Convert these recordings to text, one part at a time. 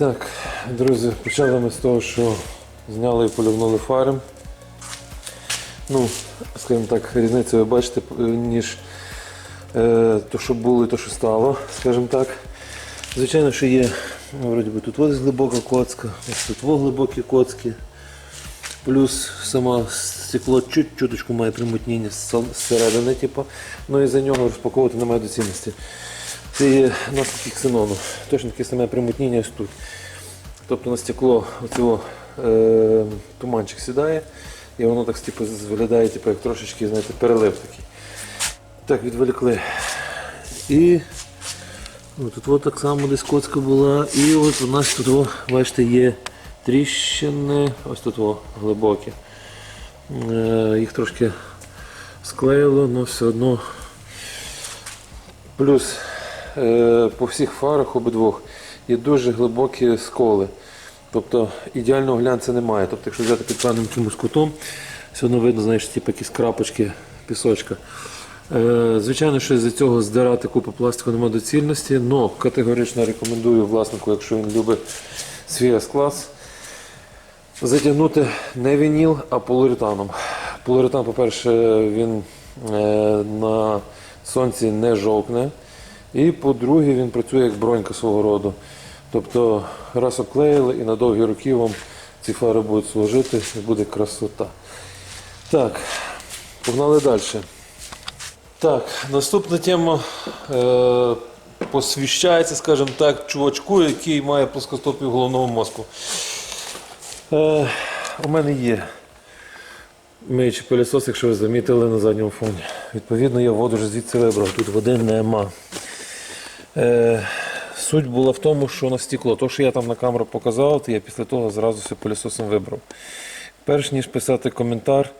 Так, друзі, почали ми з того, що зняли і полювнули фари. Ну, скажімо так, різницю ви бачите, е, ніж е, то, що було і то, що стало, скажімо так. Звичайно, що є, вроді би, тут ось глибока коцка, ось тут во глибокі коцки. Плюс саме стекло чуть-чуточку має примутніння зсередини, типу. ну і за нього розпаковувати немає доцільності. Це є наслідки ксенону. Точно таке саме примутніння ось тут. Тобто на стекло оцього, е, туманчик сідає, і воно так типу, виглядає, типу, як трошечки знаєте, перелив такий. Так, відволікли. І ну, тут от так само десь коцка була. І от у нас тут, о, бачите, є тріщини, ось тут о, глибокі. Е, їх трошки склеїло, але все одно. Плюс по всіх фарах обидвох є дуже глибокі сколи. Тобто ідеального глянця немає. Тобто, якщо взяти під певним якимось кутом, все одно видно, знаєш, типу якісь крапочки пісочка. Е, звичайно, що з цього здирати купу пластику немає доцільності, але категорично рекомендую власнику, якщо він любить свій С-клас, затягнути не вініл, а полуретаном. Полуретан, по-перше, він е, на сонці не жовкне. І по-друге, він працює як бронька свого роду. Тобто раз обклеїли і на довгі роки вам ці фари будуть служити і буде красота. Так, погнали далі. Так, наступна тема е, посвящається, скажімо так, чувачку, який має плоскостопію головного мозку. Е, у мене є миючий пилісос, якщо ви замітили на задньому фоні. Відповідно, я воду вже звідси вибрав, тут води нема. Е, суть була в тому, що на стекло. То, що я там на камеру показав, то я після того зразу все пилісосом вибрав. Перш ніж писати коментар,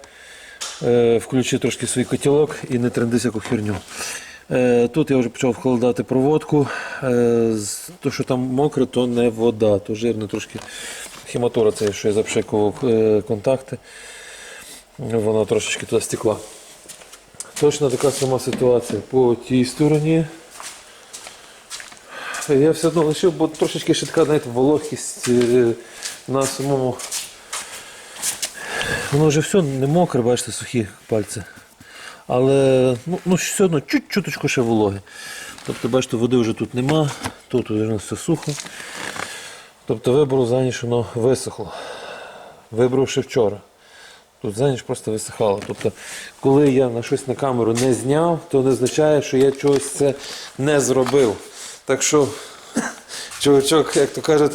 е, включи трошки свій котілок і не тренди всяку херню. Е, Тут я вже почав вкладати проводку. Е, То, що там мокре, то не вода, то жирне трошки хіматура, це що я запшикував е, контакти. Вона трошечки туди стекла. Точно така сама ситуація по тій стороні. Я все одно лишив, бо трошечки ще така, знаєте, вологість е, на самому. Воно вже все не мокре, бачите, сухі пальці. Але ну, ну, все одно чуть-чуточку ще вологи. Тобто, бачите, води вже тут нема, тут вже все сухо. Тобто вибору за ніч воно висохло. Вибрав вчора. Тут за ніч просто висихало. Тобто, коли я на щось на камеру не зняв, то не означає, що я чогось це не зробив. Так що, чувачок, як то кажуть,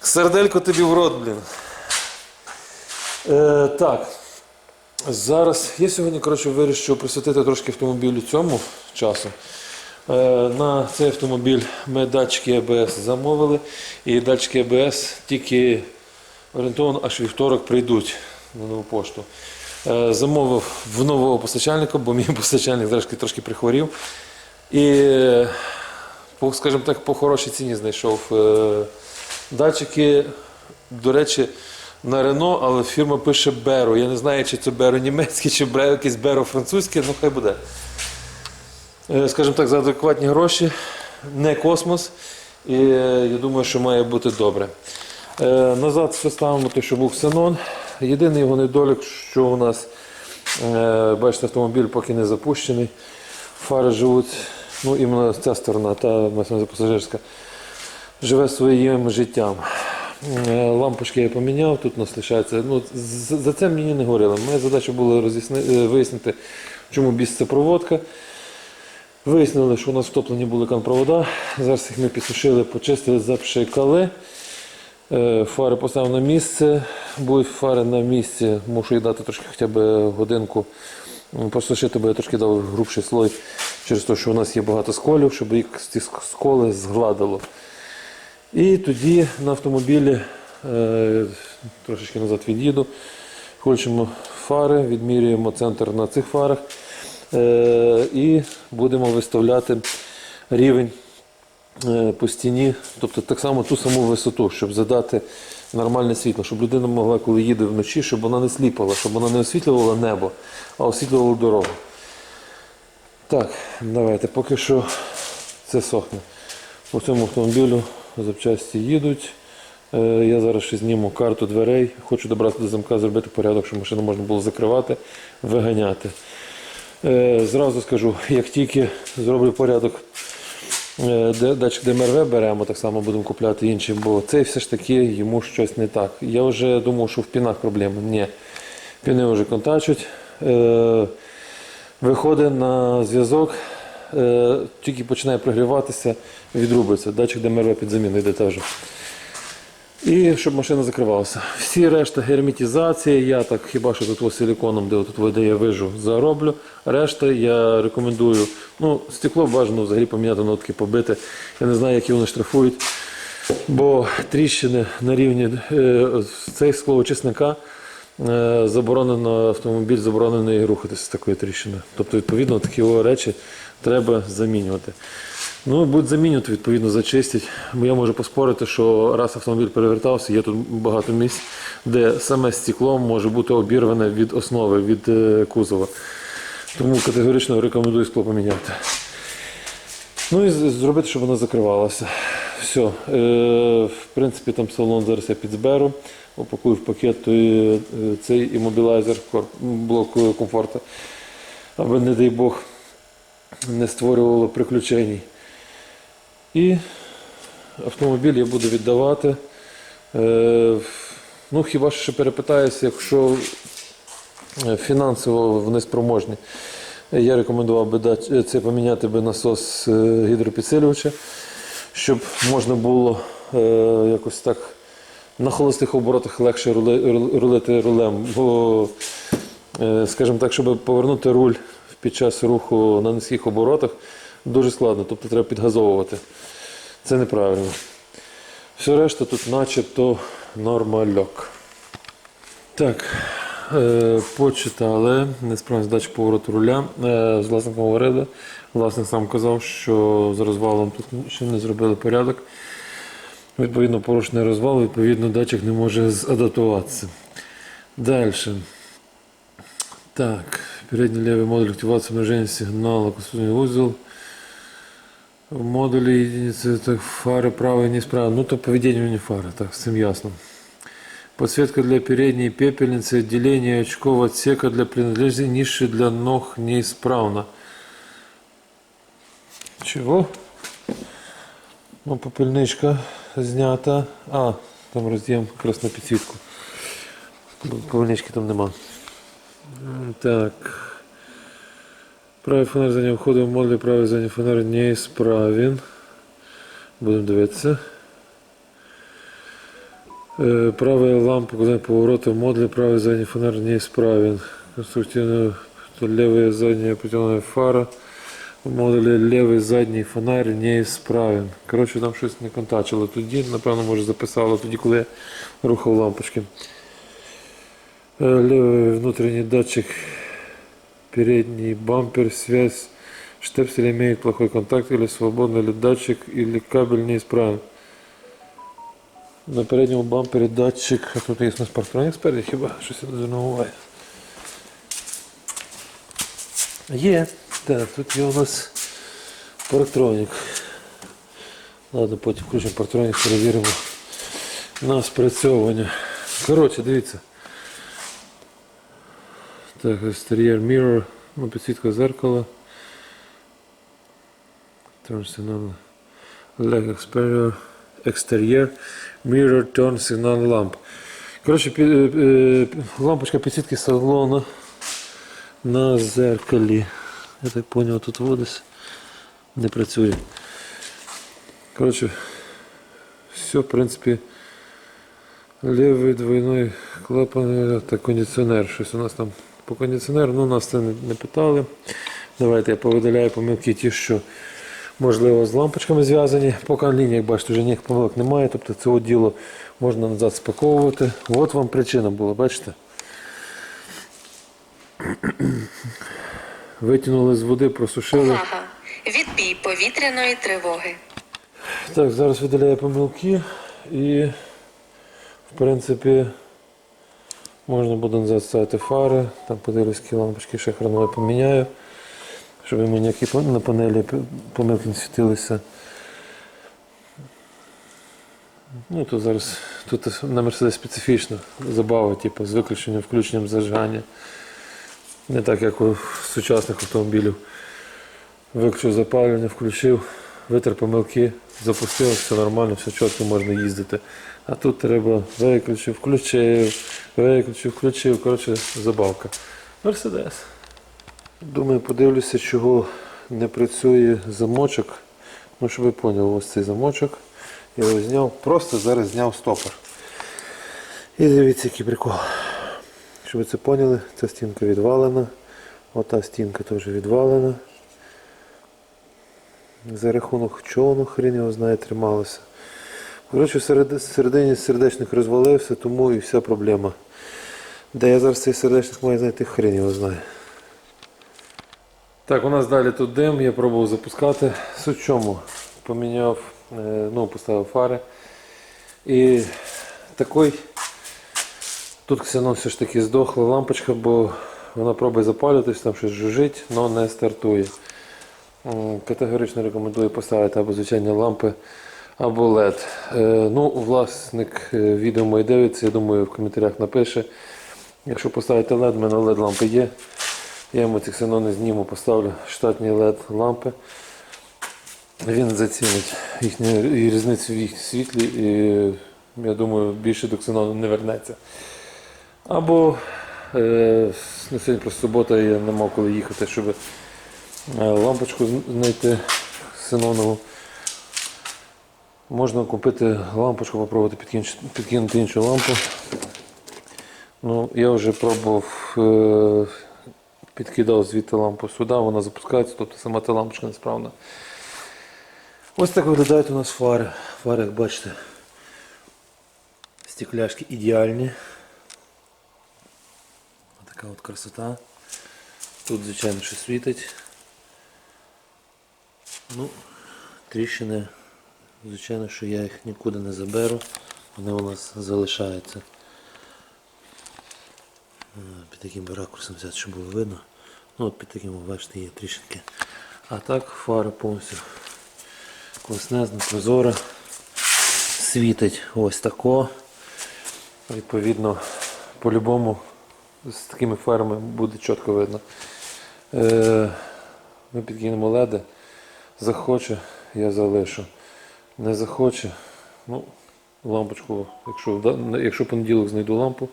серделько тобі в рот, блін. Е, так. Зараз я сьогодні коротше, вирішив присвятити трошки автомобілю цьому часу. Е, на цей автомобіль ми датчики АБС замовили, і датчики АБС тільки орієнтовно аж вівторок прийдуть на нову пошту. Е, замовив в нового постачальника, бо мій постачальник трошки, трошки прихворів. І, скажімо так, по хорошій ціні знайшов е, датчики. До речі, на Рено, але фірма пише Беро. Я не знаю, чи це Беро німецьке, чи якесь Беро французьке, ну хай буде. Е, Скажімо так, за адекватні гроші, не космос. І е, я думаю, що має бути добре. Назад все ставимо те, що був ксенон. Єдиний його недолік, що у нас, бачите, автомобіль поки не запущений. Фари живуть, ну іменно ця сторона, та пасажирська, живе своїм життям. Е, Лампочки я поміняв, тут у нас лишається. Ну, за це мені не говорили. Моя задача була роз'ясни- е, вияснити, чому біс це проводка. Вияснили, що у нас втоплені були канпровода. Зараз їх ми підсушили, почистили, запшикали. Е, Фари поставив на місце. Будуть фари на місці, мушу їх дати трошки хоча б годинку. М, Посушити, бо я трошки дав грубший слой через те, що у нас є багато сколів, щоб їх ці сколи згладило. І тоді на автомобілі е, трошечки назад від'їду. Включимо фари, відмірюємо центр на цих фарах е, і будемо виставляти рівень е, по стіні, тобто так само ту саму висоту, щоб задати нормальне світло, щоб людина могла, коли їде вночі, щоб вона не сліпала, щоб вона не освітлювала небо, а освітлювала дорогу. Так, давайте, поки що це сохне. По цьому автомобілю запчасті їдуть. Е, Я зараз ще зніму карту дверей. Хочу добратися до замка, зробити порядок, щоб машину можна було закривати, виганяти. Е, Зразу скажу, як тільки зроблю порядок, датчик ДМРВ беремо, так само будемо купляти інші, бо цей все ж таки йому щось не так. Я вже думав, що в пінах проблема. Ні. Піни вже контачуть. Е, Виходить на зв'язок, е, тільки починає прогріватися, відрубується. Датчик ДМРВ під заміну йде теж. І щоб машина закривалася. Всі решта герметизація, я так хіба що тут силіконом, де тут де я вижу, зароблю. Решта я рекомендую. Ну, стекло бажано взагалі поміняти нотки побити. Я не знаю, які вони штрафують. Бо тріщини на рівні е, цей склоочисника е, заборонено автомобіль заборонено і рухатися з такою тріщиною. Тобто, відповідно, такі речі треба замінювати. Ну, будуть замінювати, відповідно, зачистять. Я можу поспорити, що раз автомобіль перевертався, є тут багато місць, де саме стекло може бути обірване від основи, від е, кузова. Тому категорично рекомендую скло поміняти. Ну і зробити, щоб воно закривалося. Все. В принципі, там салон зараз я підзберу, упакую в пакет е, цей іммобілайзер, кор- блок комфорту, аби, не дай Бог, не створювало приключень. І автомобіль я буду віддавати. Е, ну, хіба що перепитаюся, якщо е, фінансово вони спроможні. Я рекомендував би це поміняти би насос е, гідропідсилювача, щоб можна було е, якось так на холостих оборотах легше рулити рулем. Бо, е, скажімо так, щоб повернути руль під час руху на низьких оборотах, дуже складно, тобто треба підгазовувати. Це неправильно. Все решта тут начебто нормальок. Так, е, почитали, несправність датчик повороту руля. Е, з власником говорили. Власник сам казав, що з розвалом тут ще не зробили порядок. Відповідно, порушений розвал, відповідно, датчик не може адаптуватися. Далі. Так, передній левий модуль активації міження сигналу, косвенний узел. В модулі единицы так, фары правая неисправна. Ну, то поведение у нее фары, так, с этим ясно. Подсветка для передней пепельницы, отделение очков отсека для принадлежности, ниши для ног неисправна. Чего? Ну, попельничка знята. А, там роз'єм якраз на підсвітку. Бо Попельнички там нема. М, Так. Правий фонарь заднього входу в модулі правий задній фонарь неисправен. Будемо дивитися. Е, Правая лампа, куда поворота в модуле, правый задний фонарь неисправен. Конструктивно левая задняя притемная фара. В модулі левий задній фонарь неисправен. Коротше, там щось не контачило тоді, напевно, може записало тоді, коли я рухав лампочки. Е, Левый внутренний датчик, передний бампер, связь, штепсель имеет плохой контакт или свободный или датчик, или кабель неисправен. На передньому бампері датчик, а тут є на спартроник спереді, хіба щось я не звернув уваги. Є, так, тут є у нас парктронік. Ладно, потім включимо парктронік, перевіримо на спрацьовування. Коротше, дивіться. Так, екстер'єр mirror, ну, підсвітка зеркала. Turn signal leg exterior, exterior mirror turn signal lamp. Коротше, пі- е, е, лампочка підсвітки салону на зеркалі. Я так зрозумів, тут водись не працює. Коротше, все, в принципі, лівий двойной клапан та кондиціонер. Щось у нас там по кондиціонеру, ну нас це не, не питали. Давайте я повидаляю помилки ті, що можливо з лампочками зв'язані. Поки на лінії, як бачите, вже ніяких помилок немає. Тобто це діло можна назад спаковувати. От вам причина була, бачите? Витягнули з води, просушили. Увага! Відбій повітряної тривоги. Так, зараз видаляю помилки і, в принципі, можна буде назад ставити фари, там подивлюсь, які лампочки ще хреново поміняю, щоб мені на панелі помилки не світилися. Ну, то зараз тут на Мерседес специфічно забава, типу, з виключенням, включенням зажигання. Не так, як у сучасних автомобілів. Виключив запалення, включив, витер помилки, запустив, все нормально, все чітко можна їздити. А тут треба виключив, включив, виключив, включив. Коротше, забавка. Мерседес. Думаю, подивлюся, чого не працює замочок. Ну, щоб ви поняли, ось цей замочок. Я його зняв, просто зараз зняв стопор. І дивіться, який прикол. Щоб ви це поняли, ця стінка відвалена. Ота стінка теж відвалена. За рахунок чого, ну хрін його знає, трималося. Коротше, всередині сердечник розвалився, тому і вся проблема. Де я зараз цей сердечник маю знайти, хрін його знає. Так, у нас далі тут дим, я пробував запускати. Суть чому? Поміняв, е, ну, поставив фари. І такий, тут ксенон все ж таки здохла лампочка, бо вона пробує запалюватись, там щось жужить, але не стартує. Категорично рекомендую поставити або звичайні лампи, або LED. Е, Ну, власник е, відео моє дивиться, я думаю, в коментарях напише. Якщо поставити LED, в мене LED лампи є. Я йому ці ксенони зніму, поставлю штатні LED лампи. Він зацінить їхню різницю в їх світлі і я думаю, більше до ксенону не вернеться. Або е, сьогодні просто субота, я не мав коли їхати, щоб е, лампочку знайти ксенонову. Можна купити лампочку, попробувати підкинути, іншу лампу. Ну, я вже пробував, е, підкидав звідти лампу сюди, вона запускається, тобто сама та лампочка несправна. Ось так виглядають у нас фари. Фари, як бачите, стекляшки ідеальні. Ось така от красота. Тут, звичайно, що світить. Ну, тріщини, звичайно, що я їх нікуди не заберу. Вони у нас залишаються. Е, Під таким ракурсом взяти, щоб було видно. Ну от під таким, бачите, є трішки. А так фара повністю класнезна, прозора. Світить ось тако. Відповідно, по-любому з такими фарами буде чітко видно. Е, ми підкинемо леди. Захоче, я залишу. Не захоче, ну, лампочку, якщо, якщо понеділок знайду лампу,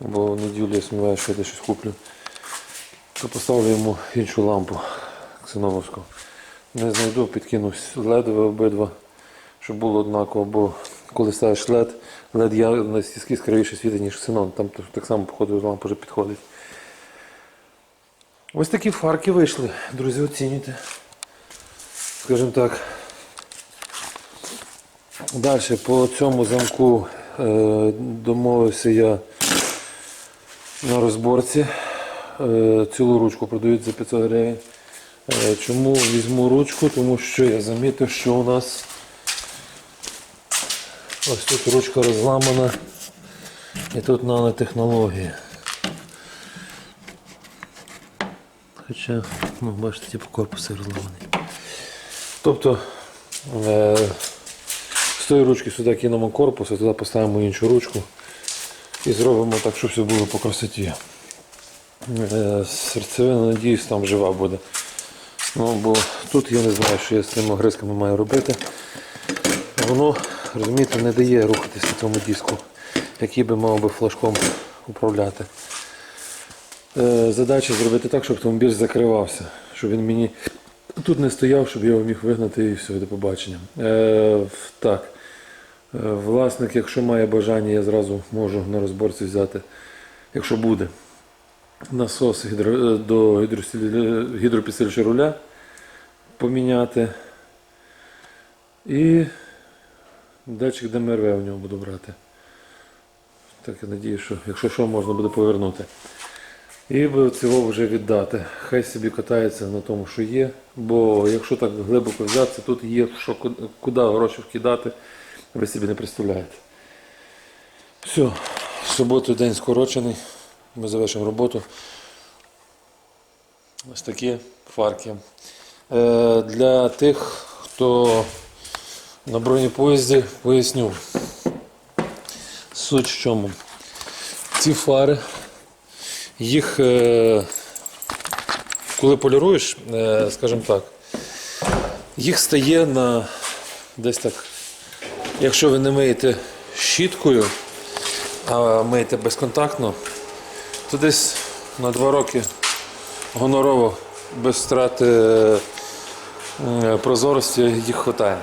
бо в неділю я сумніваюся, що я щось куплю, то поставлю йому іншу лампу ксеноновську. Не знайду, підкину ледове обидва, щоб було однаково, бо коли ставиш лед, лед я на стіски яскравіше світить, ніж ксенон, там так само походу лампа вже підходить. Ось такі фарки вийшли, друзі, оцінюйте. Скажімо так. Далі по цьому замку е, домовився я на розборці. Е, цілу ручку продають за 500 гривень. Е, чому візьму ручку? Тому що я замітив, що у нас ось тут ручка розламана і тут нанотехнології. Хоча, ну, бачите, типу корпус розламаний. Тобто е, тої ручки сюди кинемо корпус, а туди поставимо іншу ручку і зробимо так, щоб все було по красоті. Е, серцевина, надіюсь, там жива буде. Ну, бо тут я не знаю, що я з цими огризками маю робити. Воно, розумієте, не дає рухатися цьому диску, який би мав би флажком управляти. Е, Задача зробити так, щоб автомобіль закривався, щоб він мені тут не стояв, щоб я його міг вигнати і все, до побачення. Е, так. Е, Власник, якщо має бажання, я зразу можу на розборці взяти, якщо буде, насос гідро, е, до гідропідсилювача руля поміняти. І датчик ДМРВ в нього буду брати. Так я надію, що якщо що, можна буде повернути. І цього вже віддати. Хай собі катається на тому, що є. Бо якщо так глибоко взятися, тут є що куди гроші вкидати, ви собі не представляєте. Все, в суботу день скорочений. Ми завершимо роботу. Ось такі фарки. Е, для тих, хто На бронепоїзді поясню. Суть в чому. Ці фари, їх, е, коли поліруєш, е, скажімо так, їх стає на десь так. Якщо ви не миєте щіткою, а миєте безконтактно, то десь на 2 роки гонорово без втрати е, прозорості їх вистачає.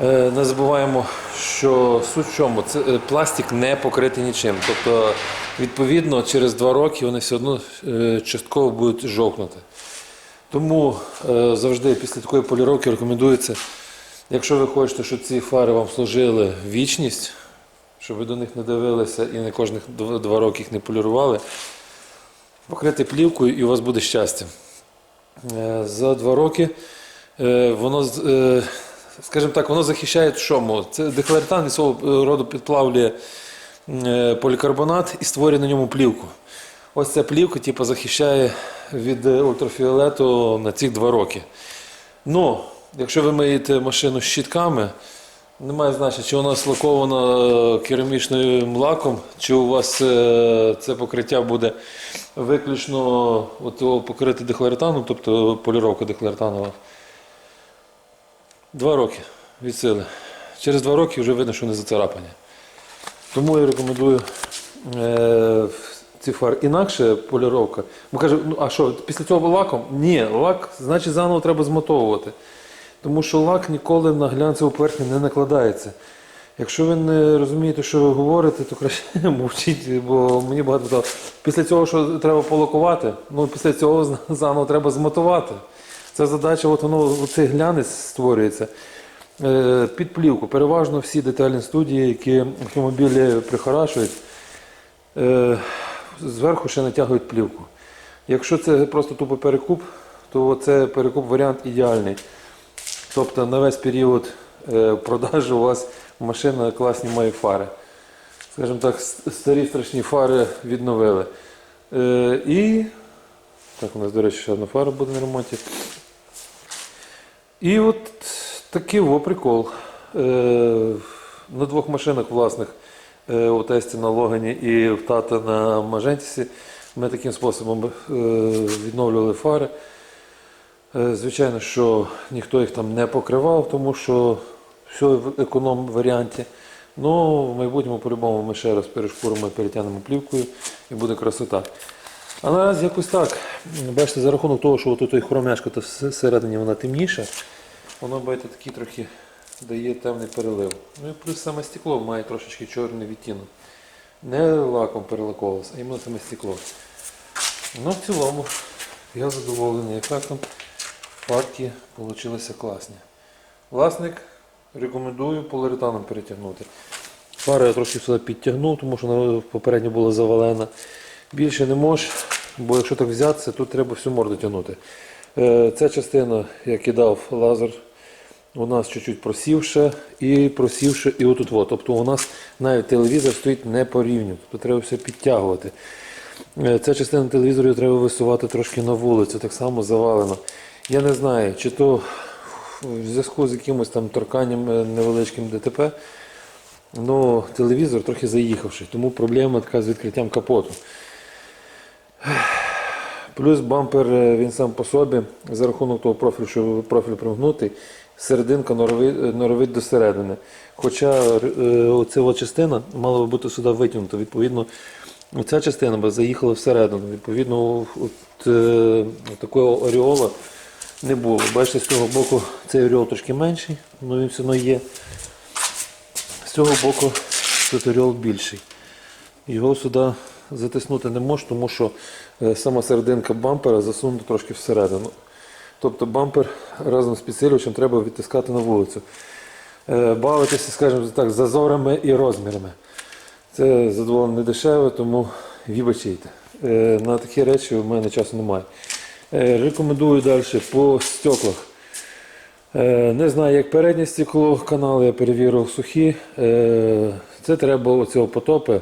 Е, Не забуваємо, що суть в чому, це е, пластик не покритий нічим. Тобто, відповідно, через два роки вони все одно частково будуть жовкнути. Тому завжди після такої поліровки рекомендується, якщо ви хочете, щоб ці фари вам служили вічність, щоб ви до них не дивилися і не кожних два роки їх не полірували, покрити плівкою і у вас буде щастя. Е, За два роки е, воно, е, скажімо так, воно захищає чому? Це дехлоретан від свого роду підплавлює полікарбонат і створює на ньому плівку. Ось ця плівка типу, захищає від ультрафіолету на ці два роки. Ну, якщо ви миєте машину щітками, немає значення, чи вона слакована е, керамічним лаком, чи у вас е, це покриття буде виключно от, покрите дехлоретаном, тобто поліровка дехлоретанова. Два роки від сили. Через два роки вже видно, що не зацарапані. Тому я рекомендую е, ці фари. Інакше поліровка. Ми кажемо, ну а що, після цього лаком? Ні, лак, значить, заново треба змотовувати. Тому що лак ніколи на глянцеву поверхню не накладається. Якщо ви не розумієте, що ви говорите, то краще мовчіть, бо мені багато питало. Після цього, що треба полакувати, ну після цього заново треба змотувати. Це задача, от воно оцей глянець створюється. Е, Під плівку. Переважно всі детальні студії, які автомобілі прихорашують, е, зверху ще натягують плівку. Якщо це просто тупо перекуп, то це перекуп варіант ідеальний. Тобто на весь період е, продажу у вас машина класні має фари. Скажімо так, старі страшні фари відновили. Е, І так, у нас, до речі, ще одна фара буде на ремонті. І от такий во прикол. Е, На двох машинах власних у тесті на Логані і в тата на Мажентісі ми таким способом відновлювали фари. Е, Звичайно, що ніхто їх там не покривав, тому що все в економ варіанті. Ну, в майбутньому по-любому ми ще раз перешкуримо, перетягнемо плівкою і буде красота. А наразі якось так. Бачите, за рахунок того, що тут хромяшка то всередині вона темніша, воно бачите, такий трохи дає темний перелив. Ну і плюс саме стекло має трошечки чорний відтінок. Не лаком перелаковувалося, а іменно саме стекло. Ну, в цілому, я задоволений ефектом. Фарки вийшли класні. Власник рекомендую поліуретаном перетягнути. Фару я трошки сюди підтягнув, тому що вона попередньо була завалена. Більше не можеш, бо якщо так взятися, тут треба всю морду тягнути. Е, Ця частина, я кидав лазер, у нас чуть-чуть просівше і просівше, і отут. от. Тобто у нас навіть телевізор стоїть не по рівню, тобто треба все підтягувати. Е, Ця частина телевізору треба висувати трошки на вулицю, так само завалено. Я не знаю, чи то в зв'язку з якимось там торканням е, невеличким ДТП, ну телевізор трохи заїхавши, тому проблема така з відкриттям капоту. Плюс бампер е, він сам по собі, за рахунок того профілю, що профіль прогнутий, серединка норовить, норовить до середини. Хоча е, оця частина мала би бути сюди витягнута. Відповідно, ця частина би заїхала всередину. Відповідно, от, е, такого оріола не було. Бачите, з цього боку цей оріол трошки менший, але він все одно є. З цього боку тут оріол більший. Його сюди затиснути не можу, тому що е, сама серединка бампера засунута трошки всередину. Тобто бампер разом з підсилювачем треба відтискати на вулицю. Е, Бавитися, скажімо так, зазорами і розмірами. Це задоволено не дешеве, тому вибачайте. Е, На такі речі в мене часу немає. Е, Рекомендую далі по стеклах. Е, Не знаю, як переднє стекло канал, я перевірив сухі. Е, Це треба оцього потопи,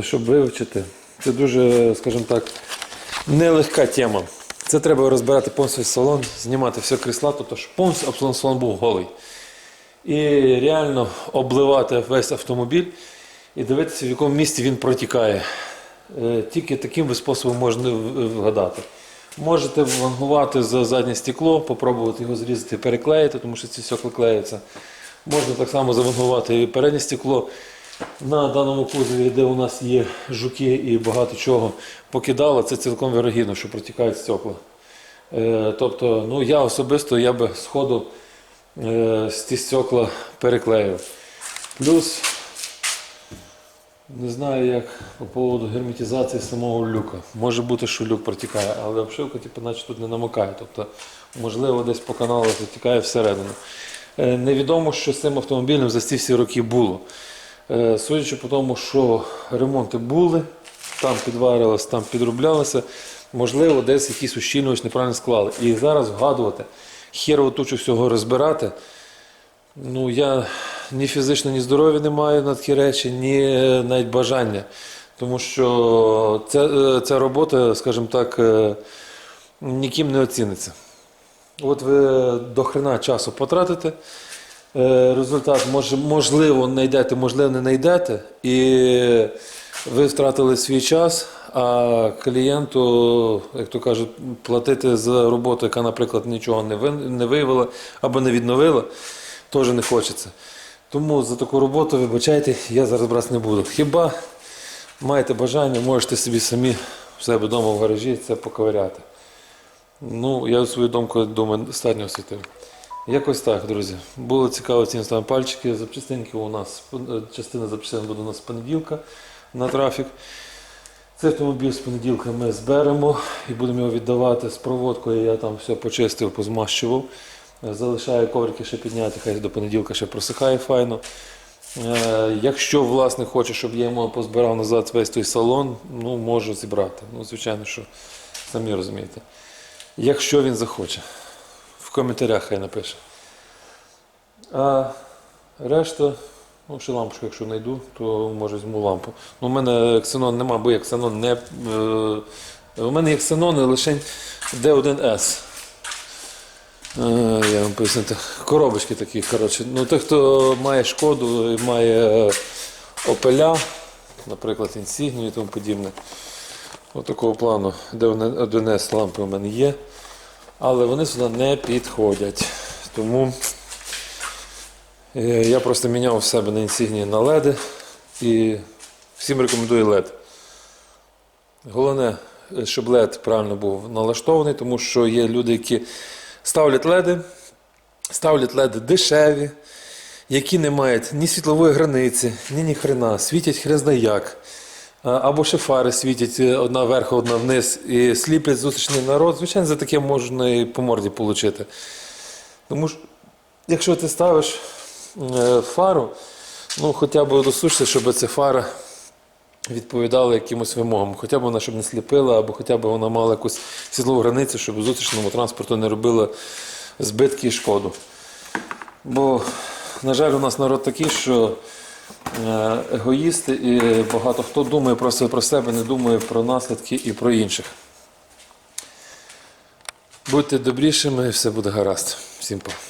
щоб вивчити. Це дуже, скажімо так, нелегка тема. Це треба розбирати повністю салон, знімати все крісла, тобто щоб повністю салон був голий. і реально обливати весь автомобіль і дивитися, в якому місці він протікає. Тільки таким способом можна вгадати. Можете вангувати за заднє стекло, попробувати його зрізати, переклеїти, тому що ці стекла клеються. Можна так само завангувати і переднє стекло. На даному кузові, де у нас є жуки і багато чого покидало, це цілком вірогідно, що протікають стекла. Е, Тобто, ну я особисто я би сходу е, з ті стекла переклеїв. Плюс, не знаю як по поводу герметизації самого люка. Може бути, що люк протікає, але обшивка типу, наче тут не намокає. Тобто, можливо, десь по каналу протікає всередину. Е, Невідомо, що з цим автомобілем за ці всі роки було. Е, Судячи по тому, що ремонти були, там підварилось, там підроблялося, можливо, десь якийсь ущільнювач неправильно склали. І зараз вгадувати, херово тучу всього розбирати. Ну, я ні фізично, ні здоров'я не маю на такі речі, ні е, навіть бажання. Тому що ця, е, ця робота, скажімо так, е, ніким не оціниться. От ви до хрена часу потратите, результат може, можливо знайдете, можливо, не знайдете, і ви втратили свій час, а клієнту, як то кажуть, платити за роботу, яка, наприклад, нічого не виявила або не відновила, теж не хочеться. Тому за таку роботу, вибачайте, я зараз брати не буду. Хіба маєте бажання, можете собі самі в себе вдома в гаражі це поковиряти. Ну, я свою думку, думаю, достатньо освітив. Якось так, друзі. Було цікаво ці ставимо пальчики. Запчастинки у нас, частина запчастин буде у нас з понеділка на трафік. Цей автомобіль з понеділка ми зберемо і будемо його віддавати з проводкою. Я там все почистив, позмащував. Залишаю коврики ще підняти, хай до понеділка ще просихає файно. Е, Якщо власник хоче, щоб я йому позбирав назад весь той салон, ну можу зібрати. Ну, звичайно, що самі розумієте. Якщо він захоче. В коментарях хай напише. А решта, ну, ще лампочку, якщо знайду, то може візьму лампу. Ну, у мене ксенон нема, бо я ксенон не. Е, у мене є ксенони лише D1S. Е, я вам поясню, так, коробочки такі, коротше. Ну, той, хто має шкоду, і має е, опеля, наприклад, інсігнію і тому подібне. Ось такого плану, де 1С лампи у мене є, але вони сюди не підходять. Тому е, я просто міняв в себе на інсігнії на LED і всім рекомендую LED. Головне, щоб LED правильно був налаштований, тому що є люди, які ставлять LED, ставлять LED дешеві, які не мають ні світлової границі, ні ні хрена, світять хрен знає як. Або ще фари світять е, одна вверх, одна вниз і сліплять зустрічний народ. Звичайно, за таке можна і по морді отримати. Тому що, якщо ти ставиш е, фару, ну хоча б досушся, щоб ця фара відповідала якимось вимогам. Хоча б вона щоб не сліпила, або хоча б вона мала якусь світлову границю, щоб зустрічному транспорту не робила збитки і шкоду. Бо, на жаль, у нас народ такий, що е, егоїсти і багато хто думає просто про себе, не думає про наслідки і про інших. Будьте добрішими і все буде гаразд. Всім па.